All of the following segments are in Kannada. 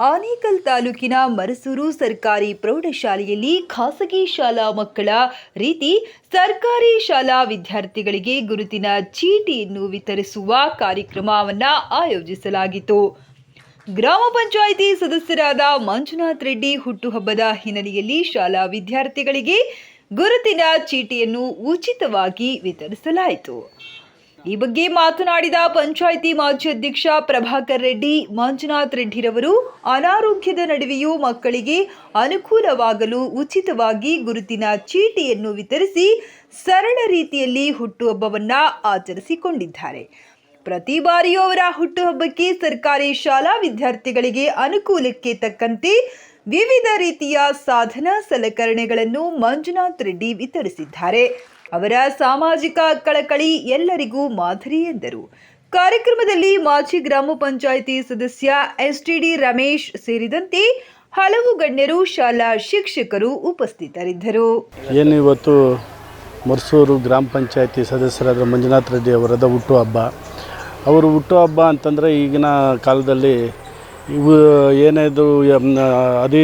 ಆನೇಕಲ್ ತಾಲೂಕಿನ ಮರಸೂರು ಸರ್ಕಾರಿ ಪ್ರೌಢಶಾಲೆಯಲ್ಲಿ ಖಾಸಗಿ ಶಾಲಾ ಮಕ್ಕಳ ರೀತಿ ಸರ್ಕಾರಿ ಶಾಲಾ ವಿದ್ಯಾರ್ಥಿಗಳಿಗೆ ಗುರುತಿನ ಚೀಟಿಯನ್ನು ವಿತರಿಸುವ ಕಾರ್ಯಕ್ರಮವನ್ನು ಆಯೋಜಿಸಲಾಗಿತ್ತು. ಗ್ರಾಮ ಪಂಚಾಯಿತಿ ಸದಸ್ಯರಾದ ಮಂಜುನಾಥ್ ರೆಡ್ಡಿ ಹುಟ್ಟುಹಬ್ಬದ ಹಿನ್ನೆಲೆಯಲ್ಲಿ ಶಾಲಾ ವಿದ್ಯಾರ್ಥಿಗಳಿಗೆ ಗುರುತಿನ ಚೀಟಿಯನ್ನು ಉಚಿತವಾಗಿ ವಿತರಿಸಲಾಯಿತು. ಈ ಬಗ್ಗೆ ಮಾತನಾಡಿದ ಪಂಚಾಯಿತಿ ಮಾಜಿ ಅಧ್ಯಕ್ಷ ಪ್ರಭಾಕರ್ ರೆಡ್ಡಿ, ಮಂಜುನಾಥ್ ರೆಡ್ಡಿರವರು, ಅನಾರೋಗ್ಯದ ನಡುವೆಯೂ ಮಕ್ಕಳಿಗೆ ಅನುಕೂಲವಾಗಲು ಉಚಿತವಾಗಿ ಗುರುತಿನ ಚೀಟಿಯನ್ನು ವಿತರಿಸಿ ಸರಳ ರೀತಿಯಲ್ಲಿ ಹುಟ್ಟುಹಬ್ಬವನ್ನು ಆಚರಿಸಿಕೊಂಡಿದ್ದಾರೆ. ಪ್ರತಿ ಬಾರಿಯೂ ಅವರ ಹುಟ್ಟುಹಬ್ಬಕ್ಕೆ ಸರ್ಕಾರಿ ಶಾಲಾ ವಿದ್ಯಾರ್ಥಿಗಳಿಗೆ ಅನುಕೂಲಕ್ಕೆ ತಕ್ಕಂತೆ ವಿವಿಧ ರೀತಿಯ ಸಾಧನ ಸಲಕರಣೆಗಳನ್ನು ಮಂಜುನಾಥ್ ರೆಡ್ಡಿ ವಿತರಿಸಿದ್ದಾರೆ. ಅವರ ಸಾಮಾಜಿಕ ಕಳಕಳಿ ಎಲ್ಲರಿಗೂ ಮಾದರಿ ಎಂದರು. ಕಾರ್ಯಕ್ರಮದಲ್ಲಿ ಮಾಜಿ ಗ್ರಾಮ ಪಂಚಾಯಿತಿ ಸದಸ್ಯ ಎಸ್ಟಿಡಿ ರಮೇಶ್ ಸೇರಿದಂತೆ ಹಲವು ಗಣ್ಯರು, ಶಾಲಾ ಶಿಕ್ಷಕರು ಉಪಸ್ಥಿತರಿದ್ದರು. ಏನು ಇವತ್ತು ಮರ್ಸೂರು ಗ್ರಾಮ ಪಂಚಾಯಿತಿ ಸದಸ್ಯರಾದ ಮಂಜುನಾಥ ರೆಡ್ಡಿ ಅವರದ ಹುಟ್ಟುಹಬ್ಬ. ಅವರು ಹುಟ್ಟುಹಬ್ಬ ಅಂತಂದರೆ ಈಗಿನ ಕಾಲದಲ್ಲಿ ಇವು ಏನಿದು ಅದಿ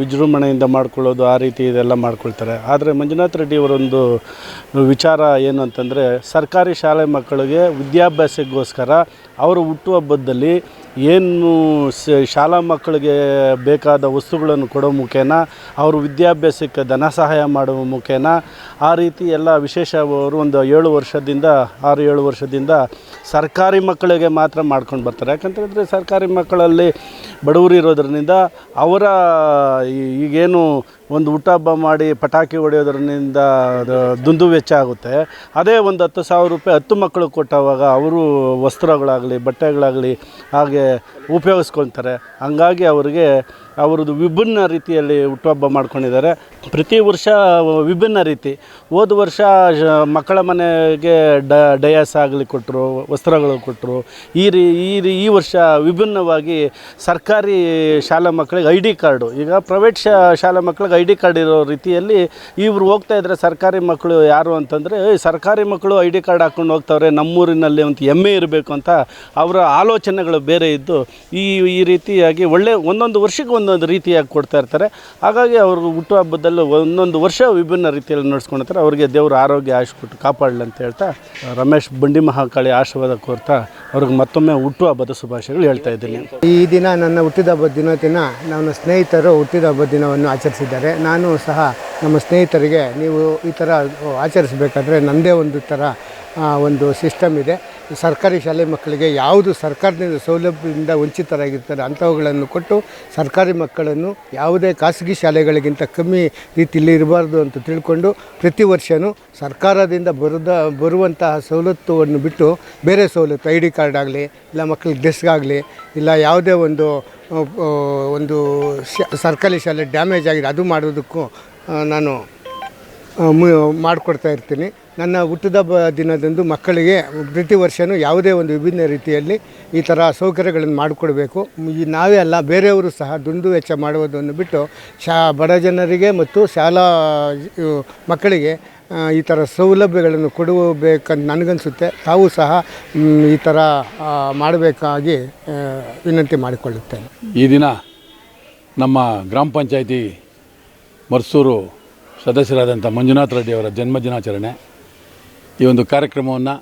ವಿಜೃಂಭಣೆಯಿಂದ ಮಾಡ್ಕೊಳ್ಳೋದು ಆ ರೀತಿ ಇದೆಲ್ಲ ಮಾಡ್ಕೊಳ್ತಾರೆ. ಆದರೆ ಮಂಜುನಾಥ್ ರೆಡ್ಡಿ ಅವರೊಂದು ವಿಚಾರ ಏನು ಅಂತಂದರೆ, ಸರ್ಕಾರಿ ಶಾಲೆ ಮಕ್ಕಳಿಗೆ ವಿದ್ಯಾಭ್ಯಾಸಕ್ಕೋಸ್ಕರ ಅವರು ಹುಟ್ಟುಹಬ್ಬದಲ್ಲಿ ಏನು ಶಾಲಾ ಮಕ್ಕಳಿಗೆ ಬೇಕಾದ ವಸ್ತುಗಳನ್ನು ಕೊಡೋ ಮುಖೇನ, ಅವರು ವಿದ್ಯಾಭ್ಯಾಸಕ್ಕೆ ಧನ ಸಹಾಯ ಮಾಡುವ ಮುಖೇನ, ಆ ರೀತಿ ಎಲ್ಲ ವಿಶೇಷ ಅವರು ಒಂದು ಏಳು ವರ್ಷದಿಂದ, ಆರು ಏಳು ವರ್ಷದಿಂದ ಸರ್ಕಾರಿ ಮಕ್ಕಳಿಗೆ ಮಾತ್ರ ಮಾಡ್ಕೊಂಡು ಬರ್ತಾರೆ. ಯಾಕಂತಂದರೆ ಸರ್ಕಾರಿ ಮಕ್ಕಳಲ್ಲಿ ಬಡವರು ಇರೋದ್ರಿಂದ ಅವರ ಈಗೇನು ಒಂದು ಊಟ ಹಬ್ಬ ಮಾಡಿ ಪಟಾಕಿ ಹೊಡೆಯೋದ್ರಿಂದ ದುಂದು ವೆಚ್ಚ ಆಗುತ್ತೆ. ಅದೇ ಒಂದು ಹತ್ತು ಸಾವಿರ ರೂಪಾಯಿ ಹತ್ತು ಮಕ್ಕಳು ಕೊಟ್ಟವಾಗ ಅವರು ವಸ್ತ್ರಗಳಾಗಲಿ, ಬಟ್ಟೆಗಳಾಗಲಿ ಹಾಗೆ ಉಪಯೋಗಿಸ್ಕೊಳ್ತಾರೆ. ಹಂಗಾಗಿ ಅವರಿಗೆ ಅವರದ್ದು ವಿಭಿನ್ನ ರೀತಿಯಲ್ಲಿ ಹುಟ್ಟುಹಬ್ಬ ಮಾಡ್ಕೊಂಡಿದ್ದಾರೆ. ಪ್ರತಿ ವರ್ಷ ವಿಭಿನ್ನ ರೀತಿ. ಹೋದ ವರ್ಷ ಮಕ್ಕಳ ಮನೆಗೆ ಡ ಡಯಾಸ್ ಆಗಲಿ ಕೊಟ್ಟರು, ವಸ್ತ್ರಗಳು ಕೊಟ್ಟರು. ಈ ರೀ ಈ ರೀ, ಈ ವರ್ಷ ವಿಭಿನ್ನವಾಗಿ ಸರ್ಕಾರಿ ಶಾಲಾ ಮಕ್ಕಳಿಗೆ ಐ ಡಿ ಕಾರ್ಡು. ಈಗ ಪ್ರೈವೇಟ್ ಶಾ, ಶಾಲಾ ಮಕ್ಕಳಿಗೆ ಐ ಡಿ ಕಾರ್ಡ್ ಇರೋ ರೀತಿಯಲ್ಲಿ ಇವರು ಹೋಗ್ತಾ ಇದ್ದರೆ ಸರ್ಕಾರಿ ಮಕ್ಕಳು ಯಾರು ಅಂತಂದರೆ ಸರ್ಕಾರಿ ಮಕ್ಕಳು ಐ ಡಿ ಕಾರ್ಡ್ ಹಾಕ್ಕೊಂಡು ಹೋಗ್ತಾವ್ರೆ, ನಮ್ಮೂರಿನಲ್ಲಿ ಒಂದು ಹೆಮ್ಮೆ ಇರಬೇಕು ಅಂತ ಅವರ ಆಲೋಚನೆಗಳು ಬೇರೆ ಇದ್ದು, ಈ ಈ ರೀತಿಯಾಗಿ ಒಳ್ಳೆ ಒಂದೊಂದು ವರ್ಷಕ್ಕೆ ಒಂದೊಂದು ರೀತಿಯಾಗಿ ಕೊಡ್ತಾ ಇರ್ತಾರೆ. ಹಾಗಾಗಿ ಅವರು ಹುಟ್ಟುಹಬ್ಬದಲ್ಲಿ ಒಂದೊಂದು ವರ್ಷ ವಿಭಿನ್ನ ರೀತಿಯಲ್ಲಿ ನಡೆಸ್ಕೊಂಡಿರ್ತಾರೆ. ಅವರಿಗೆ ದೇವರು ಆರೋಗ್ಯ ಆಯುಷ್ ಕೊಟ್ಟು ಕಾಪಾಡಲಿ ಅಂತ ಹೇಳ್ತಾ, ರಮೇಶ್ ಬಂಡಿ ಮಹಾಕಾಳಿ ಆಶೀರ್ವಾದ ಕೋರ್ತಾ ಅವ್ರಿಗೆ ಮತ್ತೊಮ್ಮೆ ಹುಟ್ಟುಹಬ್ಬದ ಶುಭಾಶಯಗಳು ಹೇಳ್ತಾ ಇದ್ದೀನಿ. ಈ ದಿನ ನನ್ನ ಹುಟ್ಟಿದಬ್ಬದ ದಿನ ದಿನ ನನ್ನ ಸ್ನೇಹಿತರು ಹುಟ್ಟಿದ ಹಬ್ಬದ ದಿನವನ್ನು ಆಚರಿಸಿದ್ದಾರೆ. ನಾನು ಸಹ ನಮ್ಮ ಸ್ನೇಹಿತರಿಗೆ ನೀವು ಈ ಥರ ಆಚರಿಸಬೇಕಾದ್ರೆ ನನ್ನದೇ ಒಂದು ಥರ ಒಂದು ಸಿಸ್ಟಮ್ ಇದೆ. ಸರ್ಕಾರಿ ಶಾಲೆ ಮಕ್ಕಳಿಗೆ ಯಾವುದು ಸರ್ಕಾರದಿಂದ ಸೌಲಭ್ಯದಿಂದ ವಂಚಿತರಾಗಿರ್ತಾರೆ ಅಂಥವುಗಳನ್ನು ಕೊಟ್ಟು ಸರ್ಕಾರಿ ಮಕ್ಕಳನ್ನು ಯಾವುದೇ ಖಾಸಗಿ ಶಾಲೆಗಳಿಗಿಂತ ಕಮ್ಮಿ ರೀತಿಯಲ್ಲಿ ಇರಬಾರ್ದು ಅಂತ ತಿಳ್ಕೊಂಡು ಪ್ರತಿ ವರ್ಷವೂ ಸರ್ಕಾರದಿಂದ ಬರದ, ಬರುವಂತಹ ಸವಲತ್ತುವನ್ನು ಬಿಟ್ಟು ಬೇರೆ ಸವಲತ್ತು, ಐ ಡಿ ಕಾರ್ಡ್ ಆಗಲಿ, ಇಲ್ಲ ಮಕ್ಕಳಿಗೆ ಡೆಸ್ಕ್ ಆಗಲಿ, ಇಲ್ಲ ಯಾವುದೇ ಒಂದು ಒಂದು ಸರ್ಕಾರಿ ಶಾಲೆ ಡ್ಯಾಮೇಜ್ ಆಗಿದೆ, ಅದು ಮಾಡೋದಕ್ಕೂ ನಾನು ಮಾಡಿಕೊಡ್ತಾ ಇರ್ತೀನಿ. ನನ್ನ ಹುಟ್ಟಿದಬ್ಬ ದಿನದಂದು ಮಕ್ಕಳಿಗೆ ಪ್ರತಿ ವರ್ಷವೂ ಯಾವುದೇ ಒಂದು ವಿಭಿನ್ನ ರೀತಿಯಲ್ಲಿ ಈ ಥರ ಸೌಕರ್ಯಗಳನ್ನು ಮಾಡಿಕೊಡ್ಬೇಕು. ಈ ನಾವೇ ಅಲ್ಲ, ಬೇರೆಯವರು ಸಹ ದುಂದು ವೆಚ್ಚ ಮಾಡುವುದನ್ನು ಬಿಟ್ಟು ಶಾ, ಬಡ ಜನರಿಗೆ ಮತ್ತು ಶಾಲಾ ಮಕ್ಕಳಿಗೆ ಈ ಥರ ಸೌಲಭ್ಯಗಳನ್ನು ಕೊಡಬೇಕಂತ ನನಗನ್ಸುತ್ತೆ. ತಾವು ಸಹ ಈ ಥರ ಮಾಡಬೇಕಾಗಿ ವಿನಂತಿ ಮಾಡಿಕೊಳ್ಳುತ್ತೇನೆ. ಈ ದಿನ ನಮ್ಮ ಗ್ರಾಮ ಪಂಚಾಯಿತಿ ಮರ್ಸೂರು ಸದಸ್ಯರಾದಂಥ ಮಂಜುನಾಥ್ ರೆಡ್ಡಿ ಅವರ ಜನ್ಮದಿನಾಚರಣೆ ಈ ಒಂದು ಕಾರ್ಯಕ್ರಮವನ್ನು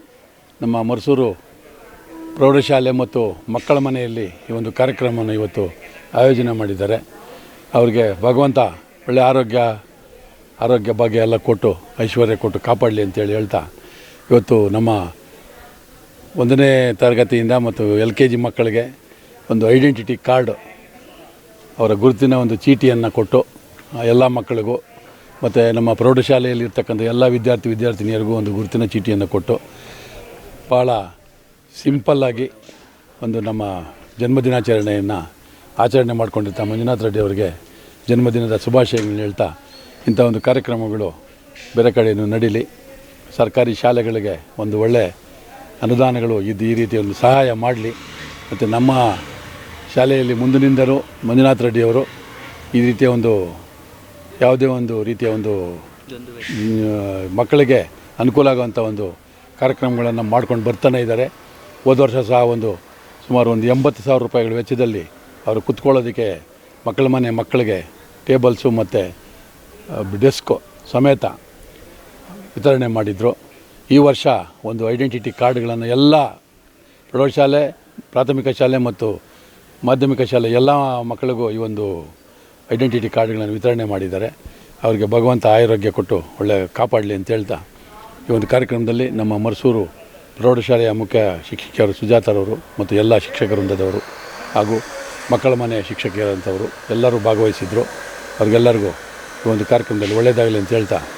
ನಮ್ಮ ಮರ್ಸೂರು ಪ್ರೌಢಶಾಲೆ ಮತ್ತು ಮಕ್ಕಳ ಮನೆಯಲ್ಲಿ ಈ ಒಂದು ಕಾರ್ಯಕ್ರಮವನ್ನು ಇವತ್ತು ಆಯೋಜನೆ ಮಾಡಿದ್ದಾರೆ. ಅವರಿಗೆ ಭಗವಂತ ಒಳ್ಳೆಯ ಆರೋಗ್ಯ ಆರೋಗ್ಯ ಭಾಗ್ಯ ಎಲ್ಲ ಕೊಟ್ಟು, ಐಶ್ವರ್ಯ ಕೊಟ್ಟು ಕಾಪಾಡಲಿ ಅಂತೇಳಿ ಹೇಳ್ತಾ, ಇವತ್ತು ನಮ್ಮ ಒಂದನೇ ತರಗತಿಯಿಂದ ಮತ್ತು ಎಲ್ ಕೆ ಜಿ ಮಕ್ಕಳಿಗೆ ಒಂದು ಐಡೆಂಟಿಟಿ ಕಾರ್ಡ್ ಅವರ ಗುರುತಿನ ಒಂದು ಚೀಟಿಯನ್ನು ಕೊಟ್ಟು ಎಲ್ಲ ಮಕ್ಕಳಿಗೂ, ಮತ್ತು ನಮ್ಮ ಪ್ರೌಢಶಾಲೆಯಲ್ಲಿ ಇರ್ತಕ್ಕಂಥ ಎಲ್ಲ ವಿದ್ಯಾರ್ಥಿ ವಿದ್ಯಾರ್ಥಿನಿಯರಿಗೂ ಒಂದು ಗುರುತಿನ ಚೀಟಿಯನ್ನು ಕೊಟ್ಟು ಭಾಳ ಸಿಂಪಲ್ಲಾಗಿ ಒಂದು ನಮ್ಮ ಜನ್ಮದಿನಾಚರಣೆಯನ್ನು ಆಚರಣೆ ಮಾಡಿಕೊಂಡಿರ್ತ ಮಂಜುನಾಥ್ ರೆಡ್ಡಿ ಅವರಿಗೆ ಜನ್ಮದಿನದ ಶುಭಾಶಯಗಳನ್ನ ಹೇಳ್ತಾ, ಇಂಥ ಒಂದು ಕಾರ್ಯಕ್ರಮಗಳು ಬೇರೆ ಕಡೆಯೂ ನಡೀಲಿ. ಸರ್ಕಾರಿ ಶಾಲೆಗಳಿಗೆ ಒಂದು ಒಳ್ಳೆ ಅನುದಾನಗಳು ಇದು ಈ ರೀತಿ ಒಂದು ಸಹಾಯ ಮಾಡಲಿ. ಮತ್ತು ನಮ್ಮ ಶಾಲೆಯಲ್ಲಿ ಮುಂದಿನಿಂದಲೂ ಮಂಜುನಾಥ್ ರೆಡ್ಡಿಯವರು ಈ ರೀತಿಯ ಒಂದು ಯಾವುದೇ ಒಂದು ರೀತಿಯ ಒಂದು ಮಕ್ಕಳಿಗೆ ಅನುಕೂಲ ಆಗುವಂಥ ಒಂದು ಕಾರ್ಯಕ್ರಮಗಳನ್ನು ಮಾಡ್ಕೊಂಡು ಬರ್ತಾನೆ ಇದ್ದಾರೆ. ಹೋದ ವರ್ಷ ಸಹ ಒಂದು ಸುಮಾರು ಒಂದು ಎಂಬತ್ತು ಸಾವಿರ ರೂಪಾಯಿಗಳ ವೆಚ್ಚದಲ್ಲಿ ಅವರು ಕುತ್ಕೊಳ್ಳೋದಕ್ಕೆ ಮಕ್ಕಳ ಮನೆ ಮಕ್ಕಳಿಗೆ ಟೇಬಲ್ಸು ಮತ್ತು ಡೆಸ್ಕು ಸಮೇತ ವಿತರಣೆ ಮಾಡಿದರು. ಈ ವರ್ಷ ಒಂದು ಐಡೆಂಟಿಟಿ ಕಾರ್ಡ್ಗಳನ್ನು ಎಲ್ಲ ಪ್ರೌಢಶಾಲೆ, ಪ್ರಾಥಮಿಕ ಶಾಲೆ ಮತ್ತು ಮಾಧ್ಯಮಿಕ ಶಾಲೆ ಎಲ್ಲ ಮಕ್ಕಳಿಗೂ ಈ ಒಂದು ಐಡೆಂಟಿಟಿ ಕಾರ್ಡ್ಗಳನ್ನು ವಿತರಣೆ ಮಾಡಿದ್ದಾರೆ. ಅವರಿಗೆ ಭಗವಂತ ಆರೋಗ್ಯ ಕೊಟ್ಟು ಒಳ್ಳೆ ಕಾಪಾಡಲಿ ಅಂತ ಹೇಳ್ತಾ, ಈ ಒಂದು ಕಾರ್ಯಕ್ರಮದಲ್ಲಿ ನಮ್ಮ ಮರಸೂರು ಪ್ರೌಢಶಾಲೆಯ ಮುಖ್ಯ ಶಿಕ್ಷಕಿಯರು ಸುಜಾತರವರು ಮತ್ತು ಎಲ್ಲ ಶಿಕ್ಷಕ ವೃಂದದವರು ಹಾಗೂ ಮಕ್ಕಳ ಮನೆಯ ಶಿಕ್ಷಕಿಯರಂಥವರು ಎಲ್ಲರೂ ಭಾಗವಹಿಸಿದರು. ಅವ್ರಿಗೆಲ್ಲರಿಗೂ ಈ ಒಂದು ಕಾರ್ಯಕ್ರಮದಲ್ಲಿ ಒಳ್ಳೆಯದಾಗಲಿ ಅಂತ ಹೇಳ್ತಾ